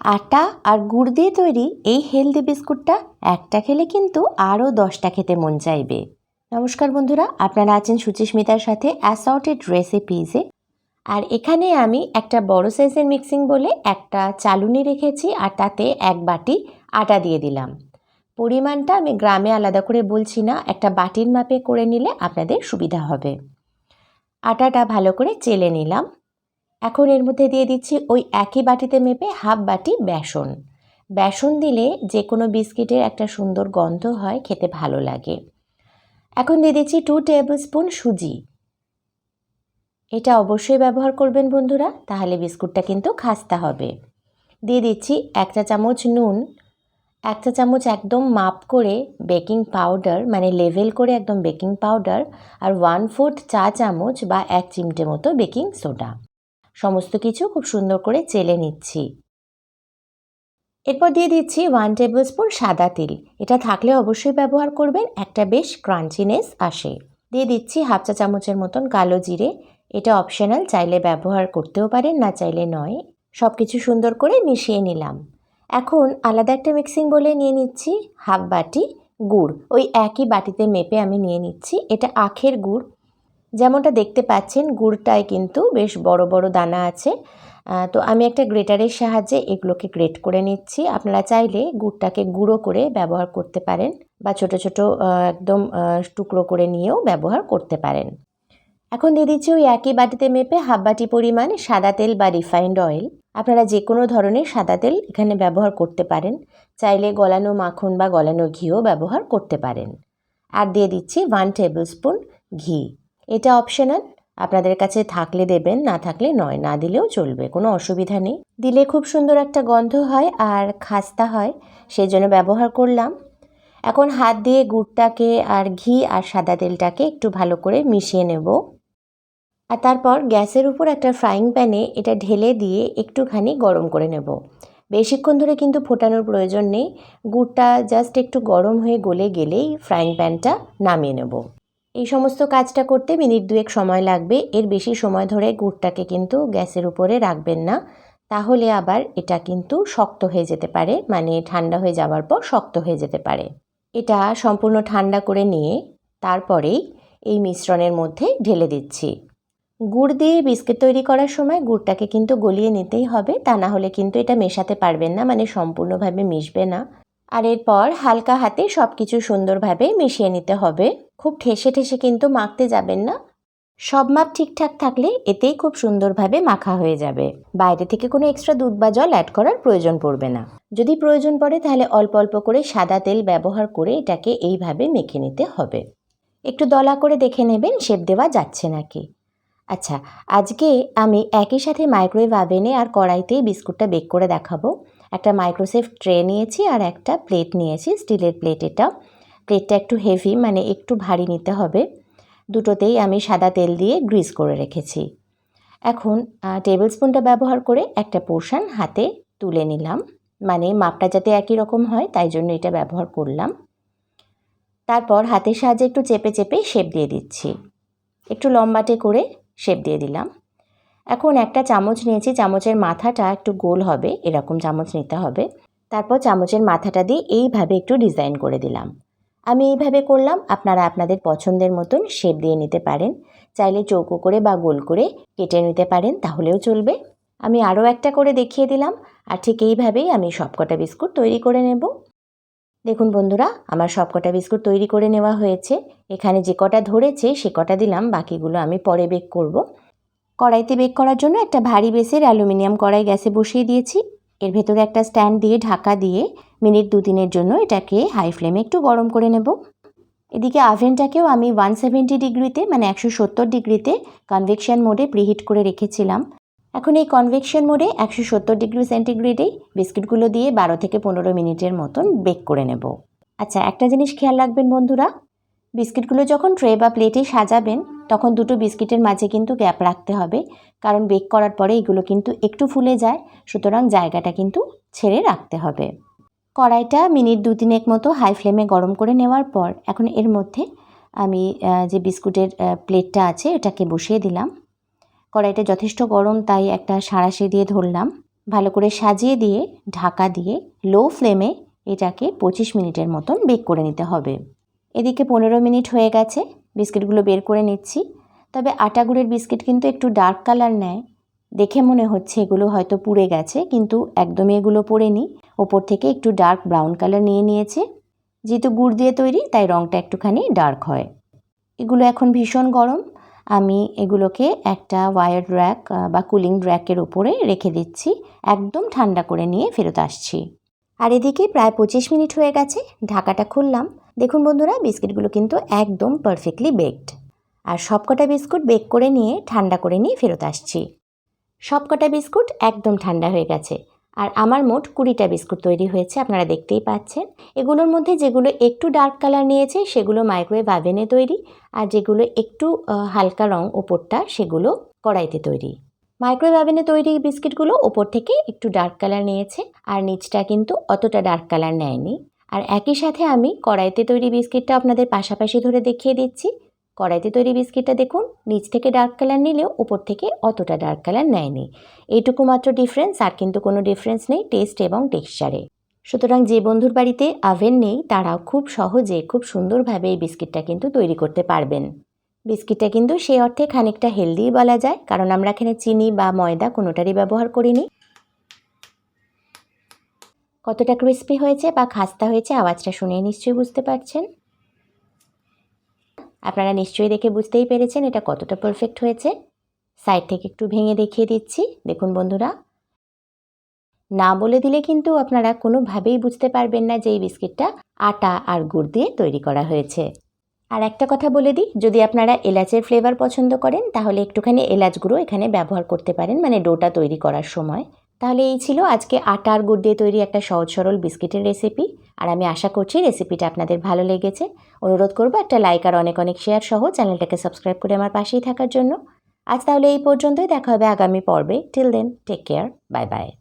আটা আর গুড় দিয়ে তৈরি এই হেলদি বিস্কুটটা একটা খেলে কিন্তু আরও দশটা খেতে মন চাইবে। নমস্কার বন্ধুরা, আপনারা আছেন সুচিস্মিতার সাথে অ্যাসর্টেড রেসিপিজে আর এখানে আমি একটা বড় সাইজের মিক্সিং বলে একটা চালুনি রেখেছি আর তাতে এক বাটি আটা দিয়ে দিলাম। পরিমাণটা আমি গ্রামে আলাদা করে বলছি না, একটা বাটির মাপে করে নিলে আপনাদের সুবিধা হবে। আটাটা ভালো করে চেলে নিলাম। এখন এর মধ্যে দিয়ে দিচ্ছি ওই একই বাটিতে মেপে হাফ বাটি বেসন। বেসন দিলে যে কোনো বিস্কিটের একটা সুন্দর গন্ধ হয়, খেতে ভালো লাগে। এখন দিয়ে দিচ্ছি টু টেবিল স্পুন সুজি। এটা অবশ্যই ব্যবহার করবেন বন্ধুরা, তাহলে বিস্কুটটা কিন্তু খাস্তা হবে। দিয়ে দিচ্ছি এক চা চামচ নুন। এক চা চামচ একদম মাপ করে বেকিং পাউডার মানে লেভেল করে একদম বেকিং পাউডার, আর ওয়ান ফোর্থ চা চামচ বা এক চিমটে মতো বেকিং সোডা। সমস্ত কিছু খুব সুন্দর করে চেলে নিচ্ছি। এরপর দিয়ে দিচ্ছি ওয়ান টেবিল স্পুন সাদা তিল। এটা থাকলে অবশ্যই ব্যবহার করবেন, একটা বেশ ক্রাঞ্চিনেস আসে। দিয়ে দিচ্ছি হাফ চা চামচের মতন কালো জিরে। এটা অপশনাল চাইলে ব্যবহার করতেও পারেন, না চাইলে নয়। সব কিছু সুন্দর করে মিশিয়ে নিলাম। এখন আলাদা একটা মিক্সিং বলে নিয়ে নিচ্ছি হাফ বাটি গুড়। ওই একই বাটিতে মেপে আমি নিয়ে নিচ্ছি। এটা আখের গুড়। যেমনটা দেখতে পাচ্ছেন, গুড়টায় কিন্তু বেশ বড় বড় দানা আছে। তো আমি একটা গ্রেটারের সাহায্যে এগুলোকে গ্রেট করে নিচ্ছি। আপনারা চাইলে গুড়টাকে গুঁড়ো করে ব্যবহার করতে পারেন বা ছোট ছোট একদম টুকরো করে নিয়েও ব্যবহার করতে পারেন। এখন দিয়ে দিচ্ছি ওই একই বাটিতে মেপে হাফ বাটি পরিমাণ সাদা তেল বা রিফাইন্ড অয়েল। আপনারা যে কোনো ধরনের সাদা তেল এখানে ব্যবহার করতে পারেন। চাইলে গলানো মাখন বা গলানো ঘিও ব্যবহার করতে পারেন। আর দিয়ে দিচ্ছি ওয়ান টেবিল স্পুন ঘি। এটা অপশনাল আপনাদের কাছে থাকলে দেবেন, না থাকলে নয়, না দিলেও চলবে, কোনো অসুবিধা নেই। দিলে খুব সুন্দর একটা গন্ধ হয় আর খাস্তা হয় সেই জন্য ব্যবহার করলাম। এখন হাত দিয়ে গুড়টাকে আর ঘি আর সাদা তেলটাকে একটু ভালো করে মিশিয়ে নেব। আর তারপর গ্যাসের উপর একটা ফ্রাইং প্যানে এটা ঢেলে দিয়ে একটুখানি গরম করে নেব। বেশিক্ষণ ধরে কিন্তু ফোটানোর প্রয়োজন নেই, গুড়টা জাস্ট একটু গরম হয়ে গলে গেলেই ফ্রাইং প্যানটা নামিয়ে নেব। এই সমস্ত কাজটা করতে মিনিট দুয়েক সময় লাগবে। এর বেশি সময় ধরে গুড়টাকে কিন্তু গ্যাসের উপরে রাখবেন না। তাহলে আবার এটা কিন্তু শক্ত হয়ে যেতে পারে মানে ঠান্ডা হয়ে যাওয়ার পর শক্ত হয়ে যেতে পারে। এটা সম্পূর্ণ ঠান্ডা করে নিয়ে তারপরেই এই মিশ্রণের মধ্যে ঢেলে দিচ্ছি। গুড় দিয়ে বিস্কিট তৈরি করার সময় গুড়টাকে কিন্তু গলিয়ে নিতেই হবে, তা না হলে কিন্তু এটা মেশাতে পারবেন না মানে সম্পূর্ণভাবে মিশবে না। আর এরপর হালকা হাতে সব কিছু সুন্দরভাবে মিশিয়ে নিতে হবে। খুব ঠেসে ঠেসে কিন্তু মাখতে যাবেন না। সব মাপ ঠিকঠাক থাকলে এতেই খুব সুন্দরভাবে মাখা হয়ে যাবে। বাইরে থেকে কোনো এক্সট্রা দুধ বা জল অ্যাড করার প্রয়োজন পড়বে না। যদি প্রয়োজন পড়ে তাহলে অল্প অল্প করে সাদা তেল ব্যবহার করে এটাকে এইভাবে মেখে নিতে হবে। একটু দলা করে দেখে নেবেন, শেপ দেওয়া যাচ্ছে নাকি। আচ্ছা আজকে আমি একই সাথে মাইক্রোওয়েভ আভেনে আর কড়াইতেই বিস্কুটটা বেক করে দেখাবো। একটা মাইক্রোসেফ ট্রে নিয়েছি আর একটা প্লেট নিয়েছি স্টিলের প্লেট এটা প্লেটটা একটু হেভি মানে একটু ভারী নিতে হবে। দুটোতেই আমি সাদা তেল দিয়ে গ্রিজ করে রেখেছি। এখন টেবিল স্পুনটা ব্যবহার করে একটা পোর্শান হাতে তুলে নিলাম। মানে মাপটা যাতে একই রকম হয়, তাই জন্য এটা ব্যবহার করলাম। তারপর হাতের সাহায্যে একটু চেপে চেপে শেপ দিয়ে দিচ্ছি। একটু লম্বাটে করে শেপ দিয়ে দিলাম। এখন একটা চামচ নিয়েছি, চামচের মাথাটা একটু গোল হবে, এরকম চামচ নিতে হবে। তারপর চামচের মাথাটা দিয়ে এইভাবে একটু ডিজাইন করে দিলাম। আমি এইভাবে করলাম, আপনারা আপনাদের পছন্দের মতন শেপ দিয়ে নিতে পারেন। চাইলে চৌকো করে বা গোল করে কেটে নিতে পারেন, তাহলেও চলবে। আমি আরও একটা করে দেখিয়ে দিলাম, আর ঠিক এইভাবেই আমি সবকটা বিস্কুট তৈরি করে নেব। দেখুন বন্ধুরা, আমার সবকটা বিস্কুট তৈরি করে নেওয়া হয়েছে। এখানে যে কটা ধরেছে, সে কটা দিলাম, বাকিগুলো আমি পরে বেক করব। কড়াইতে বেক করার জন্য একটা ভারী বেসের অ্যালুমিনিয়াম কড়াই গ্যাসে বসিয়ে দিয়েছি। এর ভেতরে একটা স্ট্যান্ড দিয়ে ঢাকা দিয়ে মিনিট দু দিনের জন্য এটাকে হাই ফ্লেমে একটু গরম করে নেব। এদিকে আভেনটাকেও আমি ওয়ান সেভেন্টি ডিগ্রিতে মানে একশো সত্তর ডিগ্রিতে কনভেকশন মোডে প্রিহিট করে রেখেছিলাম। এখন এই কনভেকশন মোডে একশো সত্তর ডিগ্রি সেন্টিগ্রেডেই বিস্কিটগুলো দিয়ে বারো থেকে পনেরো মিনিটের মতন বেক করে নেব। আচ্ছা একটা জিনিস খেয়াল রাখবেন বন্ধুরা, বিস্কিটগুলো যখন ট্রে বা প্লেটে সাজাবেন, তখন দুটো বিস্কিটের মাঝে কিন্তু গ্যাপ রাখতে হবে, কারণ বেক করার পরে এগুলো কিন্তু একটু ফুলে যায়, সুতরাং জায়গাটা কিন্তু ছেড়ে রাখতে হবে। কড়াইটা মিনিট দু তিনেক মতো হাই ফ্লেমে গরম করে নেওয়ার পর, এখন এর মধ্যে আমি যে বিস্কুটের প্লেটটা আছে, এটাকে বসিয়ে দিলাম। কড়াইটা যথেষ্ট গরম, তাই একটা সাঁড়াশি দিয়ে ধরলাম। ভালো করে সাজিয়ে দিয়ে, ঢাকা দিয়ে লো ফ্লেমে এটাকে পঁচিশ মিনিটের মতন বেক করে নিতে হবে। এদিকে পনেরো মিনিট হয়ে গেছে, বিস্কিটগুলো বের করে নিচ্ছি। তবে আটা গুড়ের বিস্কিট কিন্তু একটু ডার্ক কালার নেয় দেখে মনে হচ্ছে এগুলো হয়তো পুড়ে গেছে, কিন্তু একদমই এগুলো পড়েনি। ওপর থেকে একটু ডার্ক ব্রাউন কালার নিয়ে নিয়েছে। যেহেতু গুড় দিয়ে তৈরি, তাই রঙটা একটুখানি ডার্ক হয়। এগুলো এখন ভীষণ গরম। আমি এগুলোকে একটা ওয়ার র্যাক বা কুলিং র্যাকের ওপরে রেখে দিচ্ছি। একদম ঠান্ডা করে নিয়ে ফেরত আসছি। আর এদিকে প্রায় পঁচিশ মিনিট হয়ে গেছে, ঢাকাটা খুললাম। দেখুন বন্ধুরা, বিস্কিটগুলো কিন্তু একদম পারফেক্টলি বেকড আর সবকটা বিস্কুট বেক করে নিয়ে ঠান্ডা করে নিয়ে ফেরত আসছি। সবকটা বিস্কুট একদম ঠান্ডা হয়ে গেছে। আর আমার মোট কুড়িটা বিস্কুট তৈরি হয়েছে, আপনারা দেখতেই পাচ্ছেন। এগুলোর মধ্যে যেগুলো একটু ডার্ক কালার নিয়েছে, সেগুলো মাইক্রোওয়েভ আভেনে তৈরি। আর যেগুলো একটু হালকা রং ওপরটা, সেগুলো কড়াইতে তৈরি। মাইক্রোওয়েভ আভেনে তৈরি বিস্কিটগুলো ওপর থেকে একটু ডার্ক কালার নিয়েছে, আর নিচটা কিন্তু অতটা ডার্ক কালার নেয়নি। আর একই সাথে আমি কড়াইতে তৈরি বিস্কিটটা আপনাদের পাশাপাশি ধরে দেখিয়ে দিচ্ছি। কড়াইতে তৈরি বিস্কিটটা দেখুন, নিচ থেকে ডার্ক কালার নিলেও ওপর থেকে অতটা ডার্ক কালার নেয়নি। এইটুকু মাত্র ডিফারেন্স আর কিন্তু কোনো ডিফারেন্স নেই টেস্ট এবং টেক্সচারে সুতরাং যে বন্ধুর বাড়িতে আভেন নেই, তারাও খুব সহজে, খুব সুন্দরভাবে এই বিস্কিটটা কিন্তু তৈরি করতে পারবেন। বিস্কিটটা কিন্তু সেই অর্থে খানিকটা হেলদিই বলা যায়, কারণ আমরা এখানে চিনি বা ময়দা কোনোটারই ব্যবহার করিনি। কতটা ক্রিস্পি হয়েছে বা খাস্তা হয়েছে, আওয়াজটা শুনে নিশ্চয়ই বুঝতে পারছেন। আপনারা নিশ্চয়ই দেখে বুঝতেই পেরেছেন এটা কতটা পারফেক্ট হয়েছে। সাইড থেকে একটু ভেঙে দেখিয়ে দিচ্ছি। দেখুন বন্ধুরা। না বলে দিলে কিন্তু আপনারা কোনোভাবেই বুঝতে পারবেন না যে এই বিস্কিটটা আটা আর গুড় দিয়ে তৈরি করা হয়েছে। আর একটা কথা বলে দিই, যদি আপনারা এলাচের ফ্লেভার পছন্দ করেন, তাহলে একটুখানি এলাচ গুঁড়ো এখানে ব্যবহার করতে পারেন মানে ডোটা তৈরি করার সময়। তাহলে এই ছিল আজকে আটার গুড় দিয়ে তৈরি একটা সহজ সরল বিস্কিটের রেসিপি আর আমি আশা করছি রেসিপিটা আপনাদের ভালো লেগেছে। অনুরোধ করব একটা লাইক আর অনেক অনেক শেয়ার সহ চ্যানেলটাকে সাবস্ক্রাইব করে আমার পাশেই থাকার জন্য। আজ তাহলে এই পর্যন্তই, দেখা হবে আগামী পর্বে। Till then take care bye bye